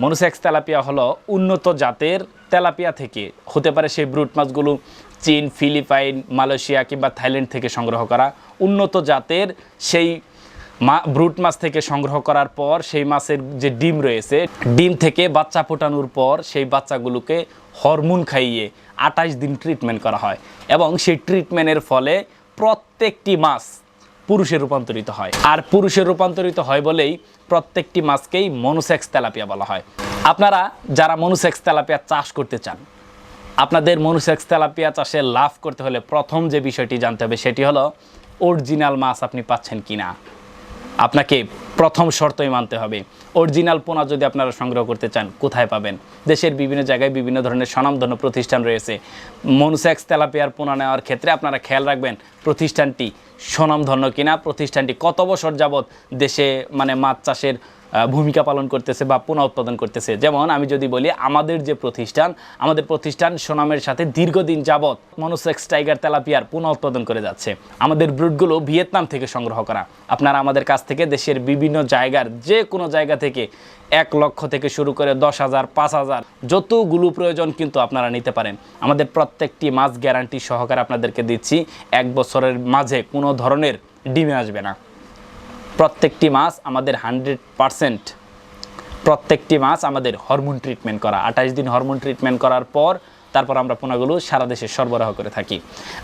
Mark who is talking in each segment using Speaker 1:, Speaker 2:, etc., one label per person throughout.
Speaker 1: Monosex tilapia হলো উন্নত জাতের তেলাপিয়া থেকে, হতে পারে সেই ব্রুট মাছগুলো চীন, ফিলিপাইন, মালয়েশিয়া কিংবা থাইল্যান্ড থেকে সংগ্রহ করা। উন্নত জাতের সেই মা ব্রুট মাছ থেকে সংগ্রহ করার পর সেই মাছের যে ডিম রয়েছে, ডিম থেকে বাচ্চা ফোটানোর পর সেই বাচ্চাগুলোকে হরমোন খাইয়ে আঠাশ দিন ট্রিটমেন্ট করা হয়। এবং সেই ট্রিটমেন্টের ফলে প্রত্যেকটি মাছ পুরুষে রূপান্তরিত হয়। আর পুরুষে রূপান্তরিত হয় বলেই প্রত্যেকটি মাছকেই মনুসেক্স তেলাপিয়া বলা হয়। আপনারা যারা মনুসেক্স তেলাপিয়া চাষ করতে চান, আপনাদের মনুসেক্স তেলাপিয়া চাষে লাভ করতে হলে প্রথম যে বিষয়টি জানতে হবে সেটি হলো অরিজিনাল মাছ আপনি পাচ্ছেন কিনা। আপনাকে প্রথম শর্তই মানতে হবে। অরিজিনাল পোনা যদি আপনারা সংগ্রহ করতে চান, কোথায় পাবেন? দেশের বিভিন্ন জায়গায় বিভিন্ন ধরনের স্বনামধন্য প্রতিষ্ঠান রয়েছে। মনুসেক্স তেলাপিয়ার পোনা নেওয়ার ক্ষেত্রে আপনারা খেয়াল রাখবেন, প্রতিষ্ঠানটি স্বনামধন্য কিনা, প্রতিষ্ঠানটি কত বছর যাবৎ দেশে মানে মাছ চাষের ভূমিকা পালন করতেছে বা পুনঃ উৎপাদন করতেছে। যেমন আমি যদি বলি, আমাদের যে প্রতিষ্ঠান, আমাদের প্রতিষ্ঠান সোনামের সাথে দীর্ঘদিন যাবৎ মনোসেক্স টাইগার তেলাপিয়ার পুনঃ উৎপাদন করে যাচ্ছে। আমাদের ব্রুডগুলো ভিয়েতনাম থেকে সংগ্রহ করা। আপনারা আমাদের কাছ থেকে দেশের বিভিন্ন জায়গার যে কোনো জায়গা থেকে এক লক্ষ থেকে শুরু করে দশ হাজার, পাঁচ হাজার যতগুলো প্রয়োজন কিন্তু আপনারা নিতে পারেন। আমাদের প্রত্যেকটি মাছ গ্যারান্টি সহকারে আপনাদেরকে দিচ্ছি, এক বছরের মাঝে কোনো ধরনের ডিমে আসবে না। প্রত্যেকটি মাছ আমাদের হান্ড্রেড পারসেন্ট, প্রত্যেকটি মাছ আমাদের হরমোন ট্রিটমেন্ট করা। আঠাশ দিন হরমোন ট্রিটমেন্ট করার পর তারপর আমরা পোনাগুলো সারা দেশে সরবরাহ করে থাকি।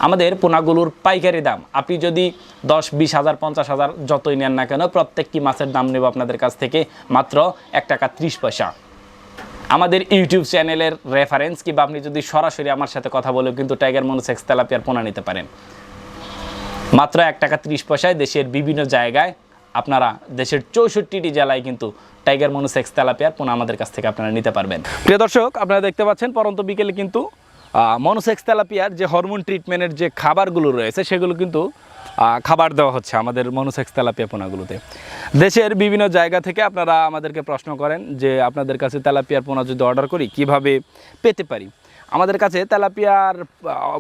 Speaker 1: আমাদের পোনাগুলোর পাইকারি দাম, আপনি যদি দশ, বিশ হাজার, পঞ্চাশ হাজার যতই নেন না কেন, প্রত্যেকটি মাছের দাম নেব আপনাদের কাছ থেকে মাত্র এক টাকা ত্রিশ পয়সা। আমাদের ইউটিউব চ্যানেলের রেফারেন্স কিংবা আপনি যদি সরাসরি আমার সাথে কথা বলেও কিন্তু টাইগার মনোসেক্স তেলাপিয়ার পোনা নিতে পারেন। মাত্র এক টাকা ত্রিশ পয়সায় দেশের বিভিন্ন জায়গায় আপনারা দেশের চৌষট্টিটি জেলায় কিন্তু টাইগার মনোসেক্স তেলাপিয়ার পোনা আমাদের কাছ থেকে আপনারা নিতে পারবেন। প্রিয় দর্শক, আপনারা দেখতে পাচ্ছেন, পরন্ত বিকেলে কিন্তু মনোসেক্স তেলাপিয়ার যে হরমোন ট্রিটমেন্টের যে খাবারগুলো রয়েছে, সেগুলো কিন্তু খাবার দেওয়া হচ্ছে আমাদের মনোসেক্স তেলাপিয়া পোনাগুলোতে। দেশের বিভিন্ন জায়গা থেকে আপনারা আমাদেরকে প্রশ্ন করেন যে, আপনাদের কাছে তেলাপিয়ার পোনা যদি অর্ডার করি, কীভাবে পেতে পারি? আমাদের কাছে তেলাপিয়ার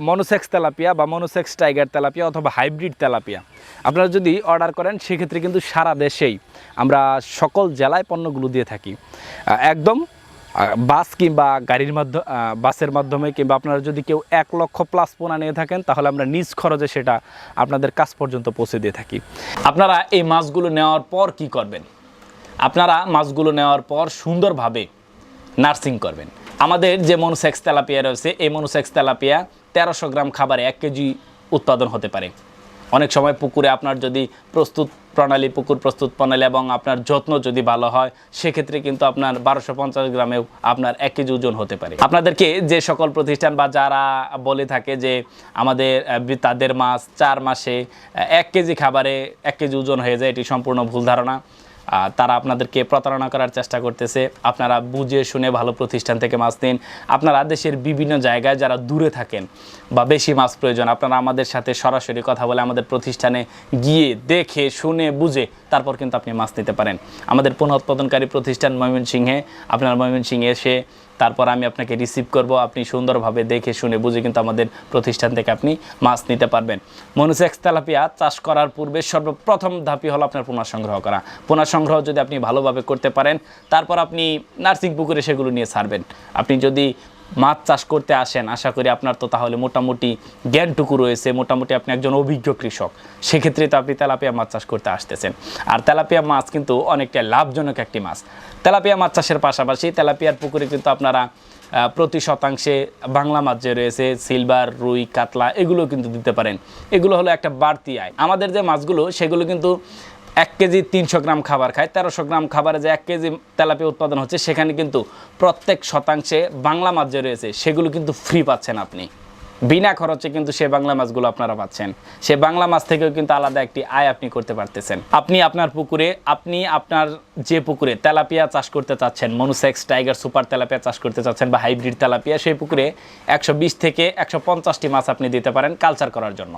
Speaker 1: মনোসেক্স তেলাপিয়া বা মনোসেক্স টাইগার তেলাপিয়া অথবা হাইব্রিড তেলাপিয়া। আপনারা যদি অর্ডার করেন, সেক্ষেত্রে কিন্তু সারা দেশেই আমরা সকল জেলায় পণ্যগুলো দিয়ে থাকি। একদম বাস কিংবা গাড়ির মাধ্যমে বাসের মাধ্যমে কিংবা আপনারা যদি কেউ এক লক্ষ প্লাস পোনা নিয়ে থাকেন, তাহলে আমরা নিজ খরচে সেটা আপনাদের কাছ পর্যন্ত পৌঁছে দিয়ে থাকি। আপনারা এই মাছগুলো নেওয়ার পর কি করবেন? আপনারা মাছগুলো নেওয়ার পর সুন্দরভাবে নার্সিং করবেন। আমাদের যে মনুসেক্স তেলাপিয়া রয়েছে, এই মনুসেক্স তেলাপিয়া তেরোশো গ্রাম খাবারে এক কেজি উৎপাদন হতে পারে। অনেক সময় পুকুরে আপনার যদি প্রস্তুত প্রণালী, পুকুর প্রস্তুত প্রণালী এবং আপনার যত্ন যদি ভালো হয়, সেক্ষেত্রে কিন্তু আপনার বারোশো পঞ্চাশ গ্রামেও আপনার এক কেজি ওজন হতে পারে। আপনাদেরকে যে সকল প্রতিষ্ঠান বা যারা বলে থাকে যে আমাদের তাদের মাছ চার মাসে এক কেজি খাবারে এক কেজি ওজন হয়ে যায়, এটি সম্পূর্ণ ভুল ধারণা। তারা আপনাদেরকে প্রতারণা করার চেষ্টা করতেছে। আপনারা বুঝে শুনে ভালো প্রতিষ্ঠান থেকে মাছ দিন আপনারা দেশের বিভিন্ন জায়গায় যারা দূরে থাকেন বা বেশি মাছ প্রয়োজন, আপনারা আমাদের সাথে সরাসরি কথা বলে আমাদের প্রতিষ্ঠানে গিয়ে দেখে, শুনে, বুঝে তারপর কিন্তু আপনি মাছ নিতে পারেন। আমাদের পুনঃ উৎপাদনকারী প্রতিষ্ঠান ময়মনসিংহে, আপনার ময়মনসিংহে এসে তারপর আমি আপনাকে রিসিভ করব। আপনি সুন্দরভাবে দেখে শুনে বুঝে কিন্তু আমাদের প্রতিষ্ঠান থেকে আপনি মাছ নিতে পারবেন। মনুসেক্স তেলাপিয়া চাষ করার পূর্বে সর্বপ্রথম ধাপই হলো আপনার পোনা সংগ্রহ করা। পোনা সংগ্রহ যদি আপনি ভালোভাবে করতে পারেন, তারপর আপনি নার্সিং পুকুরে সেগুলো নিয়ে ছাড়বেন। আপনি যদি মাছ চাষ করতে আসেন, আশা করি আপনার তো তাহলে মোটামুটি জ্ঞানটুকু রয়েছে, মোটামুটি আপনি একজন অভিজ্ঞ কৃষক। সেক্ষেত্রে তো আপনি তেলাপিয়া মাছ চাষ করতে আসতেছেন। আর তেলাপিয়া মাছ কিন্তু অনেকটা লাভজনক একটি মাছ। তেলাপিয়া মাছ চাষের পাশাপাশি তেলাপিয়ার পুকুরে কিন্তু আপনারা প্রতি শতাংশে বাংলা মাছ যে রয়েছে, সিলভার, রুই, কাতলা, এগুলো কিন্তু দিতে পারেন। এগুলো হলো একটা বাড়তি আয়। আমাদের যে মাছগুলো, সেগুলো কিন্তু এক কেজি তিনশো গ্রাম খাবার খায়। তেরোশো গ্রাম খাবারে যে এক কেজি তেলাপিয়া উৎপাদন হচ্ছে, সেখানে কিন্তু প্রত্যেক শতাংশে বাংলা মাছ যে রয়েছে, সেগুলো কিন্তু ফ্রি পাচ্ছেন আপনি। বিনা খরচে কিন্তু সে বাংলা মাছগুলো আপনারা পাচ্ছেন। সে বাংলা মাছ থেকেও কিন্তু আলাদা একটি আয় আপনি করতে পারতেছেন। আপনি আপনার পুকুরে, আপনি আপনার যে পুকুরে তেলাপিয়া চাষ করতে চাচ্ছেন, মনুসেক্স, টাইগার, সুপার তেলাপিয়া চাষ করতে চাচ্ছেন বা হাইব্রিড তেলাপিয়া, সেই পুকুরে একশো বিশ থেকে একশো মাছ আপনি দিতে পারেন কালচার করার জন্য।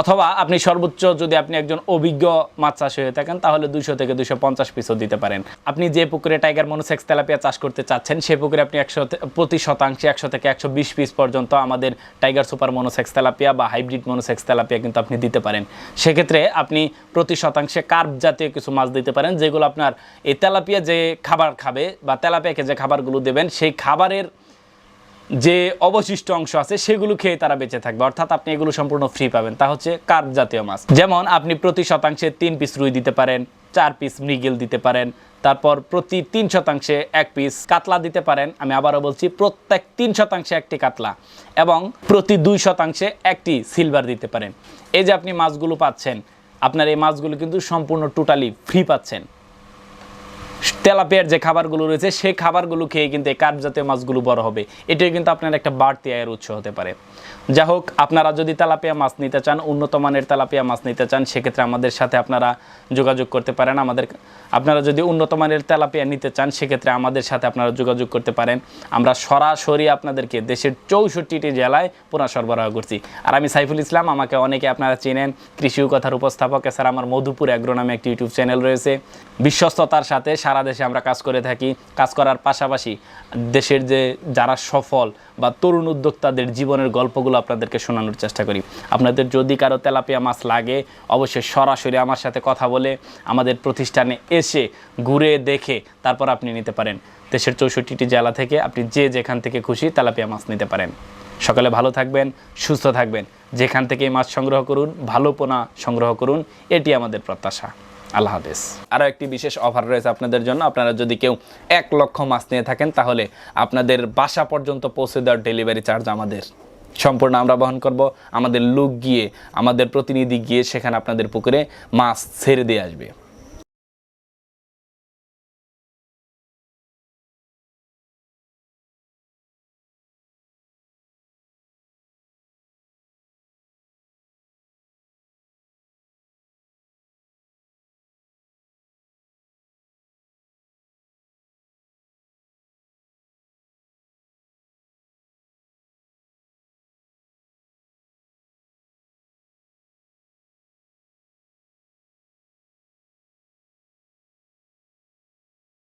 Speaker 1: অথবা আপনি সর্বোচ্চ যদি আপনি একজন অভিজ্ঞ মাছ চাষি হয়ে থাকেন, তাহলে দুশো থেকে দুশো পঞ্চাশ পিসও দিতে পারেন। আপনি যে পুকুরে টাইগার মনোসেক্স তেলাপিয়া চাষ করতে চাচ্ছেন, সে পুকুরে আপনি একশো প্রতি শতাংশে একশো থেকে একশো বিশ পিস পর্যন্ত আমাদের টাইগার সুপার মনোসেক্স তেলাপিয়া বা হাইব্রিড মনোসেক্স তেলাপিয়া কিন্তু আপনি দিতে পারেন। সেক্ষেত্রে আপনি প্রতি শতাংশে কার্প জাতীয় কিছু মাছ দিতে পারেন, যেগুলো আপনার এই তেলাপিয়া যে খাবার খাবে বা তেলাপিয়াকে যে খাবারগুলো দেবেন, সেই খাবারের যে অবশিষ্ট অংশ আছে সেগুলো খেয়ে তারা বেঁচে থাকবে। অর্থাৎ আপনি এগুলো সম্পূর্ণ ফ্রি পাবেন। তা হচ্ছে কার্প জাতীয় মাছ। যেমন আপনি প্রতি শতাংশে তিন পিস রুই দিতে পারেন, চার পিস মৃগেল দিতে পারেন, তারপর প্রতি তিন শতাংশে এক পিস কাতলা দিতে পারেন। আমি আবারও বলছি, প্রত্যেক তিন শতাংশে একটি কাতলা এবং প্রতি দুই শতাংশে একটি সিলভার দিতে পারেন। এই যে আপনি মাছগুলো পাচ্ছেন, আপনার এই মাছগুলো কিন্তু সম্পূর্ণ টোটালি ফ্রি পাচ্ছেন। তেলাপিয়ার যে খাবারগুলো রয়েছে, সেই খাবারগুলো খেয়ে কিন্তু এই কার্প জাতীয় মাছগুলো বড় হবে। এটাই কিন্তু আপনার একটা বাড়তি আয়ের উৎস হতে পারে। যা হোক, আপনারা যদি তেলাপিয়া মাছ নিতে চান, উন্নত মানের তেলাপিয়া মাছ নিতে চান, সেক্ষেত্রে আমাদের সাথে আপনারা যোগাযোগ করতে পারেন। আমাদের, আপনারা যদি উন্নত মানের তেলাপিয়া নিতে চান, সেক্ষেত্রে আমাদের সাথে আপনারা যোগাযোগ করতে পারেন। আমরা সরাসরি আপনাদেরকে দেশের চৌষট্টিটি জেলায় পুনঃ সরবরাহ করছি। আর আমি সাইফুল ইসলাম, আমাকে অনেকে আপনারা চেনেন, কৃষি কথার উপস্থাপক, এছাড়া আমার মধুপুর অ্যাগ্রো নামে একটি ইউটিউব চ্যানেল রয়েছে। বিশ্বস্ততার সাথে সারা দেশে আমরা কাজ করে থাকি, কাজ করার পাশাপাশি দেশের যে যারা সফল বা তরুণ উদ্যোক্তাদের জীবনের গল্পগুলো আপনাদেরকে শোনানোর চেষ্টা করি। আপনাদের যদি কারও তেলাপিয়া মাছ লাগে, অবশ্যই সরাসরি আমার সাথে কথা বলে আমাদের প্রতিষ্ঠানে এসে ঘুরে দেখে তারপর আপনি নিতে পারেন। দেশের চৌষট্টিটি জেলা থেকে আপনি যে যেখান থেকে খুশি তেলাপিয়া মাছ নিতে পারেন। সকালে ভালো থাকবেন, সুস্থ থাকবেন। যেখান থেকে মাছ সংগ্রহ করুন, ভালো পোনা সংগ্রহ করুন, এটি আমাদের প্রত্যাশা। আল্লাহ হাফেজ। আরও একটি বিশেষ অফার রয়েছে আপনাদের জন্য। আপনারা যদি কেউ এক লক্ষ মাছ নিয়ে থাকেন, তাহলে আপনাদের বাসা পর্যন্ত পৌঁছে দেওয়ার ডেলিভারি চার্জ আমাদের। সম্পূর্ণ আমরা বহন করব। আমাদের লোক গিয়ে, আমাদের প্রতিনিধি গিয়ে সেখানে আপনাদের পুকুরে মাছ ছেড়ে দিয়ে আসবে।